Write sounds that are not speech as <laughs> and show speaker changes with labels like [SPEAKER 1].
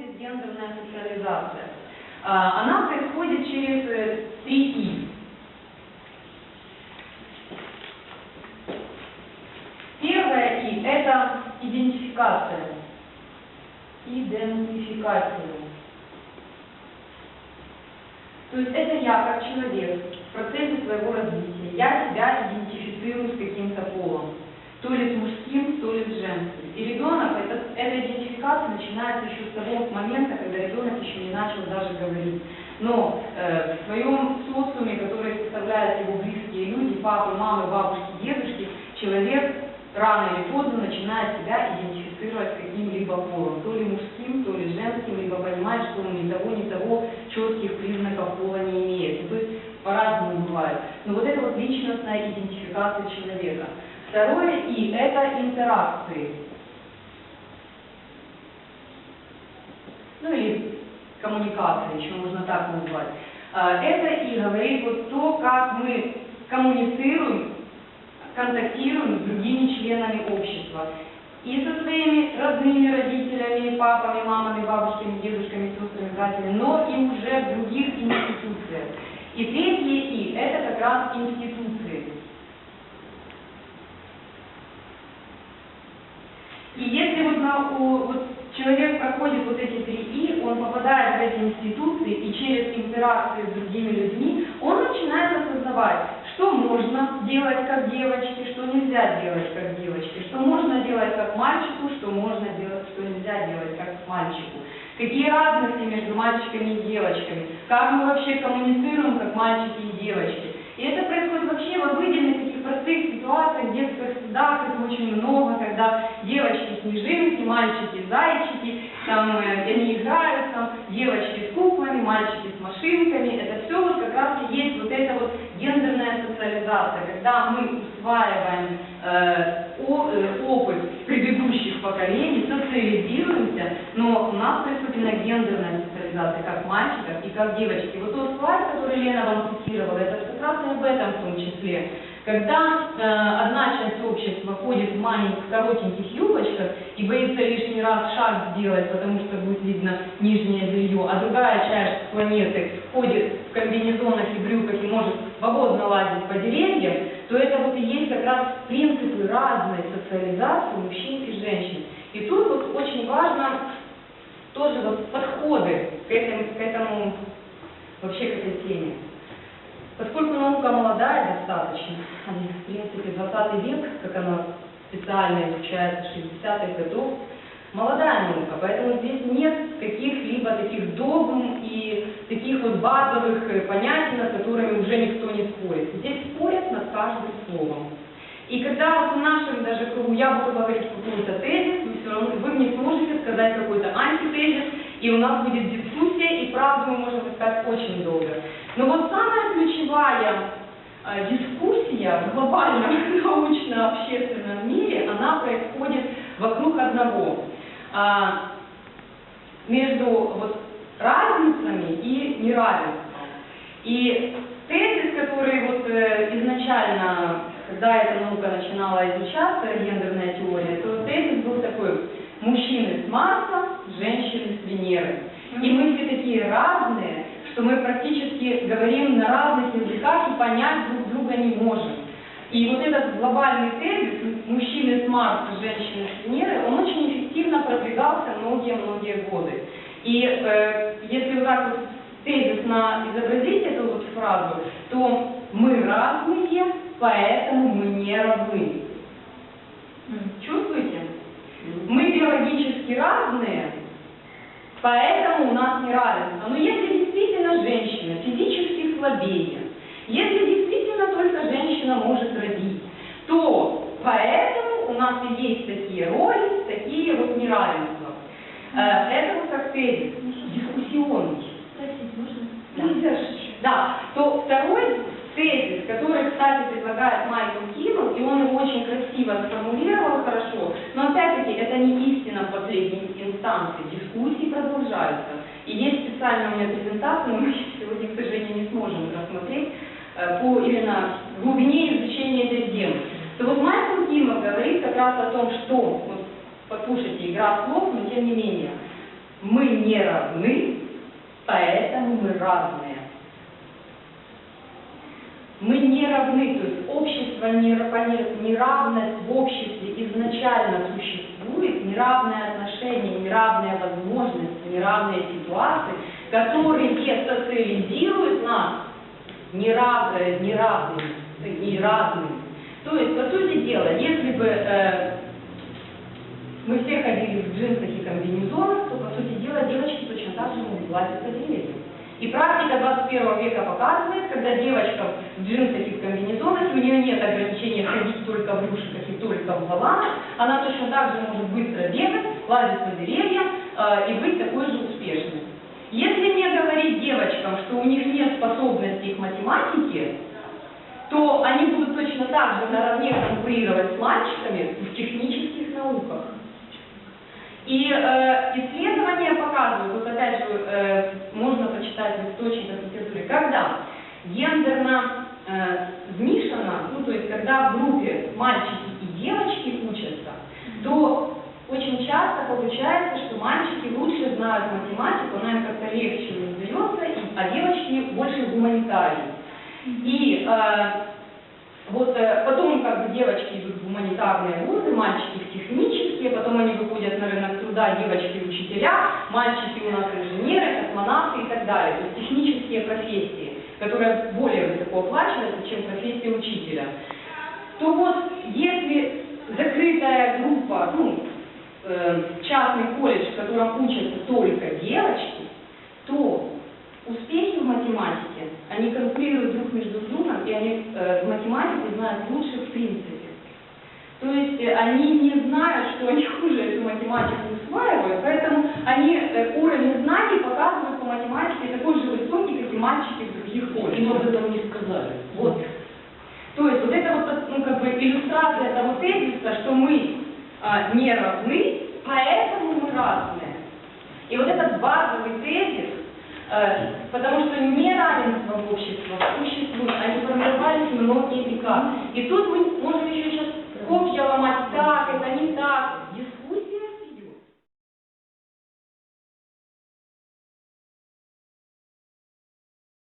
[SPEAKER 1] происходит гендерная социализация? А, Она происходит через э, три «и». Первое «и» – это идентификация. Идентификация. То есть это я как человек в процессе своего развития. Я себя идентифицирую с каким-то полом. То ли с мужским, то ли с женским. И ребенок, это, эта идентификация начинается еще с того момента, когда ребенок еще не начал даже говорить. Но э, в своем социуме, который составляют его близкие люди, папы, мамы, бабушки, дедушки, человек рано или поздно начинает себя идентифицировать каким-либо полом, то ли мужским, то ли женским, либо понимает, что он ни того, ни того четких признаков пола не имеет. То есть по-разному бывает. Но вот это вот личностная идентификация человека. Второе «и» – это интеракции. Ну или коммуникация, еще можно так назвать. А, Это и говорит вот то, как мы коммуницируем, контактируем с другими членами общества. И со своими родными родителями, папами, мамами, бабушками, дедушками, сестрами, братьями, но и уже в других институциях. И третье «и» – это как раз институции. И на, у- вот человек проходит вот эти три «и», он попадает в эти институции и через интеракции с другими людьми, он начинает осознавать, что можно делать как девочки, что нельзя делать как девочки, что можно делать как мальчику, что можно делать, что нельзя делать как мальчику. Какие разности между мальчиками и девочками, как мы вообще коммуницируем как мальчики и девочки. И это происходит вообще в обыденных таких простых ситуациях, детских садах, их очень много, когда девочки снежинки, мальчики зайчики, там э, они играют, там девочки с куклами, мальчики с машинками. Это все вот как раз и есть вот эта вот гендерная социализация, когда мы усваиваем э, о- э, опыт предыдущих поколений, социализируемся, но у нас именно гендерная социализация, как мальчиков и как девочки. Вот тот слайд, который Лена вам цитировала, это как раз и об этом в том числе. Когда э, одна часть общества ходит в маленьких коротеньких юбочках и боится лишний раз шаг сделать, потому что будет видно нижнее белье, а другая часть планеты ходит в комбинезонах и брюках и может свободно лазить по деревьям, то это вот и есть как раз принципы разной социализации мужчин и женщин. И тут вот очень важно тоже вот подходы к этому, к этому вообще к этой теме. Поскольку наука молодая достаточно, а не, в принципе, 20 век, как она специально изучается с 60-х годов, молодая наука, поэтому здесь нет каких-либо таких догм и таких вот базовых э, понятий, над которыми уже никто не спорит. Здесь спорят над каждым словом. И когда вот в нашем даже кругу я буду говорить какой-то тезис, вы все равно вы мне сможете сказать какой-то антитезис, и у нас будет дискуссия, и правду мы можем искать очень долго. Ключевая э, дискуссия в глобальном <laughs> научно-общественном мире, она происходит вокруг одного. А, между вот разницами и неравенством. И тезис, который вот э, изначально, когда эта наука начинала изучаться, гендерная теория, то тезис был такой, мужчины с Марса, женщины с Венеры. И мы все такие разные, что мы практически говорим на разных языках и понять друг друга не можем. И вот этот глобальный тезис, мужчины с Марса, женщины с Венеры, он очень эффективно продвигался многие-многие годы. И э, если вот так вот тезисно изобразить эту вот фразу, то мы разные, поэтому мы не равны. Чувствуете? Мы биологически разные, поэтому у нас неравенство. Но если действительно женщина физически слабее, если действительно только женщина может родить, то поэтому у нас и есть такие роли, такие вот неравенства. Э, Это вот как тезис, дискуссионный.
[SPEAKER 2] Спросить можно?
[SPEAKER 1] Да. Да, то второй тезис, который, кстати, предлагает Майкл Киммел, и он его очень красиво сформулировал хорошо, но опять-таки это не истина в последней инстанции, дискуссии продолжаются. И есть специальная у меня презентация, но мы <laughs> сегодня, к сожалению, не сможем рассмотреть э, по именно глубине изучения этой темы. То вот Майкл Киммел говорит как раз о том, что, вот послушайте, игра слов, но тем не менее, мы не равны, поэтому мы разные. Мы не равны, то есть общество, неравно- неравность в обществе изначально существует, неравное отношение, неравные возможности, неравные ситуации, которые социализируют нас нерав, э, неравными, э, неравными. То есть, по сути дела, если бы э, мы все ходили в джинсах и комбинезонах, то, по сути дела, девочки точно так же могут лазить по деревьям. И практика 21 века показывает, когда девочка в джинсах и в комбинезонах, у нее нет ограничения ходить только в рюшиках и только в воланах, она точно так же может быстро бегать, лазить по деревьям э, и быть такой же успешной. Если не говорить девочкам, что у них нет способностей к математике, то они будут точно так же наравне конкурировать с мальчиками в технических науках. И э, исследования показывают, вот опять же, э, можно почитать в источниках литературы, когда гендерно э, смешано, ну то есть когда в группе мальчики и девочки учатся, то часто получается, что мальчики лучше знают математику, она им как-то легче узнается, и- а девочки больше гуманитарии. И э, вот э, потом как бы девочки идут в гуманитарные вузы, мальчики в технические, потом они выходят на рынок труда, девочки учителя, мальчики у нас инженеры, космонавты и так далее. То есть технические профессии, которые более высоко оплачиваются, чем профессия учителя. То вот если закрытая группа, ну, э, частный колледж, в котором учатся только девочки, то успехи в математике, они конкурируют друг между другом, и они э, в математике знают лучше в принципе. То есть э, они не знают, что они хуже эту математику усваивают, поэтому они э, уровень знаний показывают по математике такой же высокий, как и мальчики в других колледжах.
[SPEAKER 2] Им об этом не сказали.
[SPEAKER 1] Вот. То есть вот это вот ну, как бы иллюстрация того тезиса, что мы а, не равны, поэтому мы разные. И вот этот базовый тезис, э, потому что неравенство в обществе существует, они формировались многие века. И тут мы